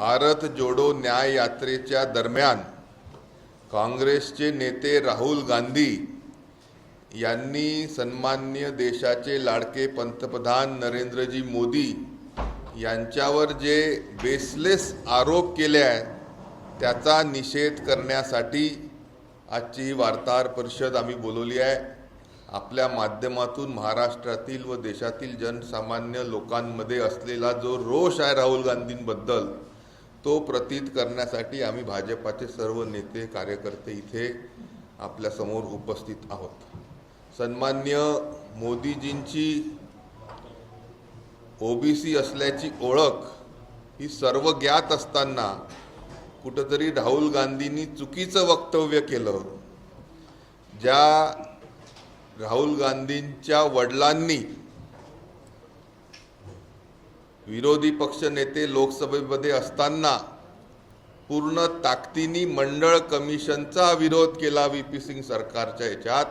भारत जोडो न्याय यात्रेच्या दरम्यान काँग्रेसचे नेते राहुल गांधी यांनी सन्मान्य देशाचे लाडके पंतप्रधान नरेंद्रजी मोदी यांच्यावर जे बेसलेस आरोप केले आहेत त्याचा निषेध करण्यासाठी आजची ही वार्ताहर परिषद आम्ही बोलवली आहे. आपल्या माध्यमातून महाराष्ट्रातील व देशातील जनसामान्य लोकांमध्ये असलेला जो रोष आहे राहुल गांधींबद्दल तो प्रतीत करण्यासाठी आम्ही भाजपाचे सर्व नेते कार्यकर्ते इथे आपल्यासमोर उपस्थित आहोत. सन्मान्य मोदीजींची ओबीसी असल्याची ओळख ही सर्व ज्ञात असताना कुठंतरी राहुल गांधींनी चुकीचं वक्तव्य केलं. ज्या राहुल गांधींच्या वडिलांनी विरोधी पक्ष नेते लोकसभेमध्ये असताना पूर्ण ताकदीनी मंडळ कमिशनचा विरोध केला व्ही पी सिंग सरकारच्या याच्यात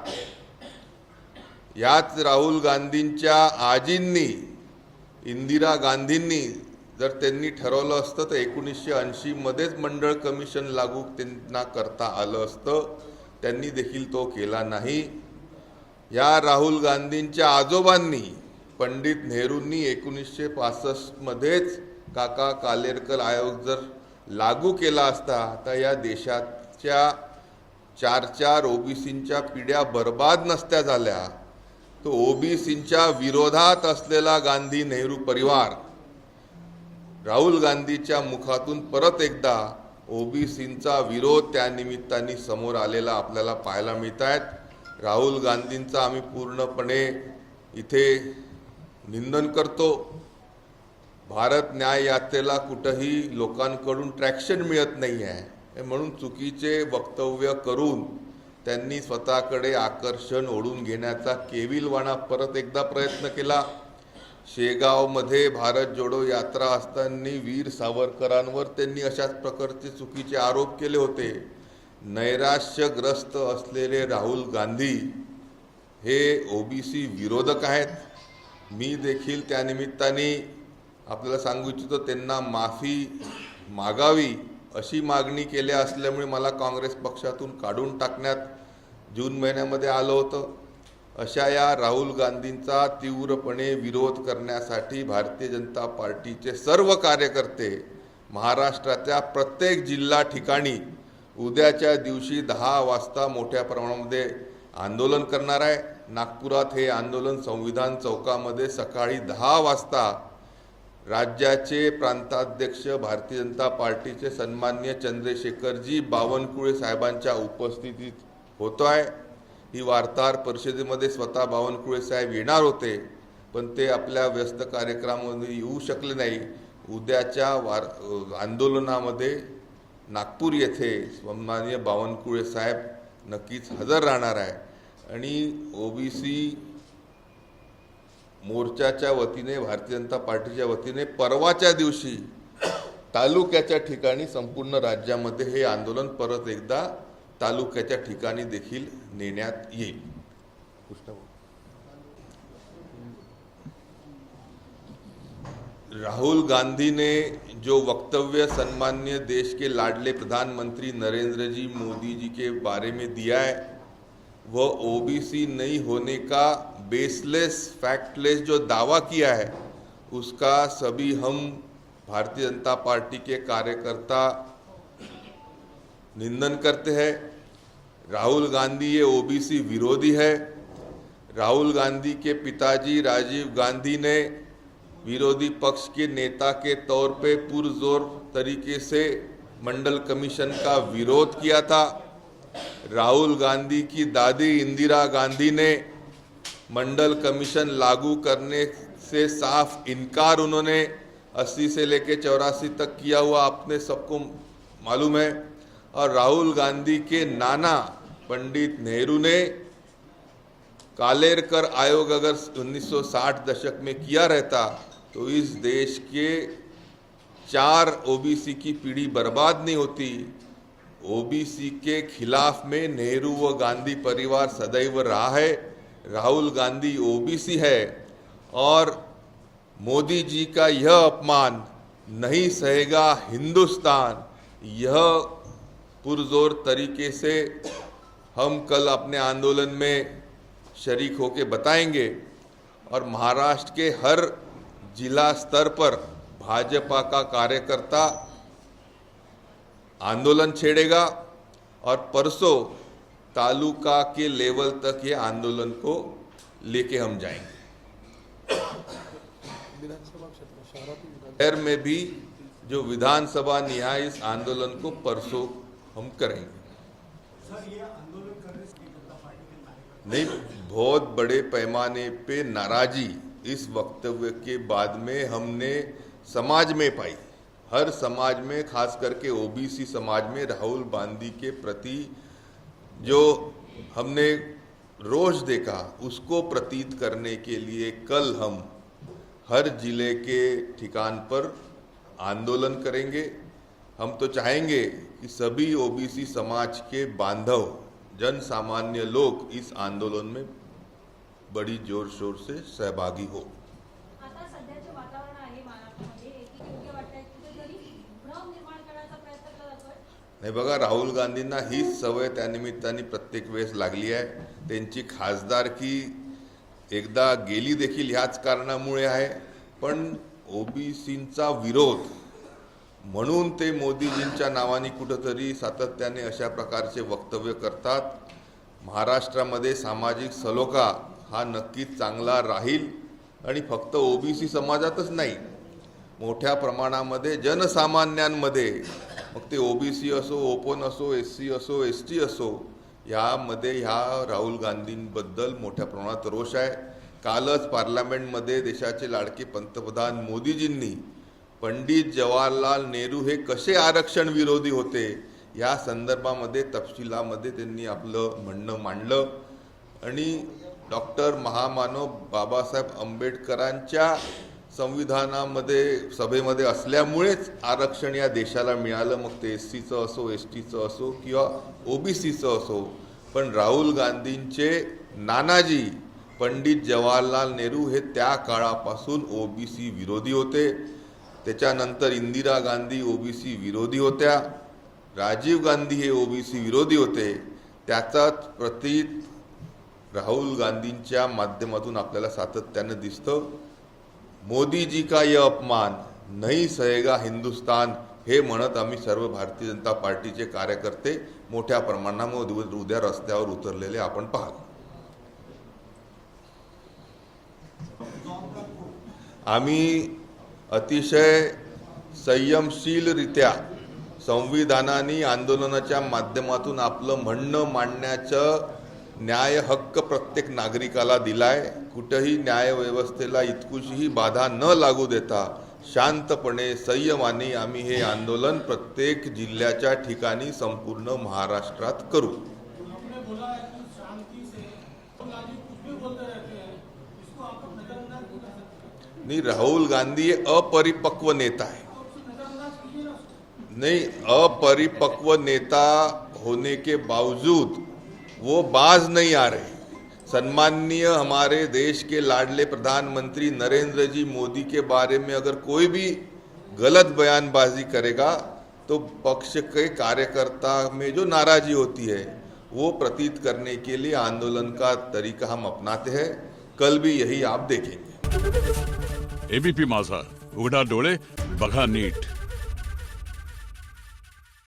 याच राहुल गांधींच्या आजींनी इंदिरा गांधींनी जर त्यांनी ठरवलं असतं तर एकोणीसशे ऐंशीमध्येच मंडळ कमिशन लागू त्यांना करता आलं असतं. त्यांनी देखील तो केला नाही. या राहुल गांधींच्या आजोबांनी पंडित नेहरूंनी एकोणीसशे पासष्टमध्येच काका कालेरकर आयोग जर लागू केला असता तर या देशाच्या चार चार ओबीसींच्या पिढ्या बर्बाद नसत्या झाल्या. तो ओबीसींच्या विरोधात असलेला गांधी नेहरू परिवार राहुल गांधीच्या मुखातून परत एकदा ओबीसींचा विरोध त्यानिमित्ताने समोर आलेला आपल्याला पाहायला मिळत आहेत राहुल गांधींचा आम्ही पूर्णपणे इथे निंदन करतो. भारत न्याय यात्रेला कुठंही लोकांकडून ट्रॅक्शन मिळत नाही आहे म्हणून चुकीचे वक्तव्य करून त्यांनी स्वतःकडे आकर्षण ओढून घेण्याचा केविलवाणा परत एकदा प्रयत्न केला. शेगावमध्ये भारत जोडो यात्रा असताना वीर सावरकरांवर त्यांनी अशाच प्रकारचे चुकीचे आरोप केले होते. नैराश्यग्रस्त असलेले राहुल गांधी हे ओबीसी विरोधक आहेत. मी देखील त्यानिमित्ताने आपल्याला सांगू इच्छितो त्यांना माफी मागावी अशी मागणी केल्या असल्यामुळे मला काँग्रेस पक्षातून काढून टाकण्यात जून महिन्यामध्ये आलं होतं. अशा या राहुल गांधींचा तीव्रपणे विरोध करण्यासाठी भारतीय जनता पार्टीचे सर्व कार्यकर्ते महाराष्ट्राच्या प्रत्येक जिल्हा ठिकाणी उद्याच्या दिवशी दहा वाजता मोठ्या प्रमाणामध्ये आंदोलन करणार आहे. नागपुरात हे आंदोलन संविधान चौकामध्ये सकाळी दहा वाजता राज्याचे प्रांताध्यक्ष भारतीय जनता पार्टीचे सन्मान्य चंद्रशेखरजी बावनकुळे साहेबांच्या उपस्थितीत होतो आहे. ही वार्ताहर परिषदेमध्ये स्वतः बावनकुळे साहेब येणार होते पण ते आपल्या व्यस्त कार्यक्रमामध्ये येऊ शकले नाही. उद्याच्या वार आंदोलनामध्ये नागपूर येथे सन्मान्य बावनकुळे साहेब नक्कीच हजर राहणार आहे आणि ओबीसी मोर्चाच्या वतीने भारतीय जनता पार्टीच्या वतीने परवाच्या दिवशी तालुक्याच्या ठिकाणी संपूर्ण राज्यामध्ये हे आंदोलन परत एकदा तालुक्याच्या ठिकाणी देखील नेण्यात येईल. राहुल गांधी ने जो वक्तव्य सन्मान्य देश के लाडले प्रधानमंत्री नरेंद्र जी मोदी जी के बारे में दिया है वह ओबीसी नहीं होने का बेसलेस फैक्टलेस जो दावा किया है, उसका सभी हम भारतीय जनता पार्टी के कार्यकर्ता निंदन करते हैं। राहुल गांधी ये ओबीसी विरोधी है। राहुल गांधी के पिताजी राजीव गांधी ने विरोधी पक्ष के नेता के तौर पे पुरजोर तरीके से मंडल कमीशन का विरोध किया था। राहुल गांधी की दादी इंदिरा गांधी ने मंडल कमीशन लागू करने से साफ़ इनकार उन्होंने 80 से लेके चौरासी तक किया हुआ आपने सबको मालूम है। और राहुल गांधी के नाना पंडित नेहरू ने कालेरकर आयोग अगर 1960 दशक में किया रहता तो इस देश के चार ओबीसी की पीढ़ी बर्बाद नहीं होती। ओबीसी के खिलाफ में नेहरू व गांधी परिवार सदैव रहा है, राहुल गांधी ओबीसी है, और मोदी जी का यह अपमान नहीं सहेगा हिंदुस्तान। यह पुरजोर तरीके से हम कल अपने आंदोलन में शरीक होके बताएँगे, और महाराष्ट्र के हर जिला स्तर पर भाजपा का कार्यकर्ता आंदोलन छेड़ेगा और परसों तालुका के लेवल तक ये आंदोलन को लेके हम जाएँगे। शहर में भी जो विधानसभा न्याय इस आंदोलन को परसों हम करेंगे। नहीं, बहुत बड़े पैमाने पे नाराजी इस वक्तव्य के बाद में हमने समाज में पाई। हर समाज में, खास करके ओबीसी समाज में, राहुल गांधी के प्रति जो हमने रोष देखा, उसको प्रतीत करने के लिए कल हम हर ज़िले के ठिकान पर आंदोलन करेंगे। हम तो चाहेंगे कि सभी ओबीसी समाज के बांधव जन सामान्य लोग इस आंदोलन में बड़ी ज़ोर शोर से सहभागी हो। नाही बघा राहुल गांधींना हीच सवय त्यानिमित्ताने प्रत्येक वेळेस लागली आहे. त्यांची खासदारकी एकदा गेली देखील ह्याच कारणामुळे आहे. पण ओबीसींचा विरोध म्हणून ते मोदीजींच्या नावाने कुठंतरी सातत्याने अशा प्रकारचे वक्तव्य करतात. महाराष्ट्रामध्ये सामाजिक सलोखा हा नक्कीच चांगला राहील आणि फक्त ओबीसी समाजातच नाही मोठ्या प्रमाणामध्ये जनसामान्यांमध्ये मग ते ओबीसी असो ओपन असो एस सी असो एस टी असो ह्यामध्ये ह्या राहुल गांधींबद्दल मोठ्या प्रमाणात रोष आहे. कालच पार्लमेंटमध्ये देशाचे लाडके पंतप्रधान मोदीजींनी पंडित जवाहरलाल नेहरू हे कसे आरक्षण विरोधी होते या संदर्भामध्ये तपशिलामध्ये त्यांनी आपलं म्हणणं मांडलं. आणि डॉक्टर महामानव बाबासाहेब आंबेडकरांच्या संविधानामध्ये सभेमध्ये असल्यामुळेच आरक्षण या देशाला मिळालं. मग ते एस सीचं असो एस टीचं असो किंवा ओ बी सीचं असो. पण राहुल गांधींचे नानाजी पंडित जवाहरलाल नेहरू हे त्या काळापासून ओ बी सी विरोधी होते. त्याच्यानंतर Indira Gandhi O B C विरोधी होत्या. राजीव गांधी हे ओ बी सी विरोधी होते. त्याचाच प्रतीत राहुल गांधींच्या माध्यमातून आपल्याला सातत्यानं दिसतं. मोदी जी का यह अपमान? नहीं सहेगा हिंदुस्तान हे म्हणत आम्ही सर्व भारतीय जनता पार्टीचे कार्यकर्ते मोठ्या प्रमाणामध्ये उद्या रस्त्यावर उतरलेले आपण पाहाल आम्ही अतिशय संयमशीलरित्या संविधानाने आंदोलनाच्या माध्यमातून आपलं म्हणणं मांडण्याचं न्याय हक्क प्रत्येक नागरिकाला दिलाय. कुठंही न्यायव्यवस्थेला इतकुशीही बाधा न लागू देता शांतपणे संयमाने आम्ही हे आंदोलन प्रत्येक जिल्ह्याच्या ठिकाणी संपूर्ण महाराष्ट्रात करू. नाही राहुल गांधी हे अपरिपक्व नेता आहे. नाही नहीं अपरिपक्व नेता होने के बावजूद वो बाज नहीं आ रहे. सम्माननीय हमारे देश के लाडले प्रधानमंत्री नरेंद्र जी मोदी के बारे में अगर कोई भी गलत बयानबाजी करेगा तो पक्ष के कार्यकर्ता में जो नाराजी होती है, वो प्रतीत करने के लिए आंदोलन का तरीका हम अपनाते हैं। कल भी यही आप देखेंगे। एबीपी माझा, उघडा डोळे, बघा नीट।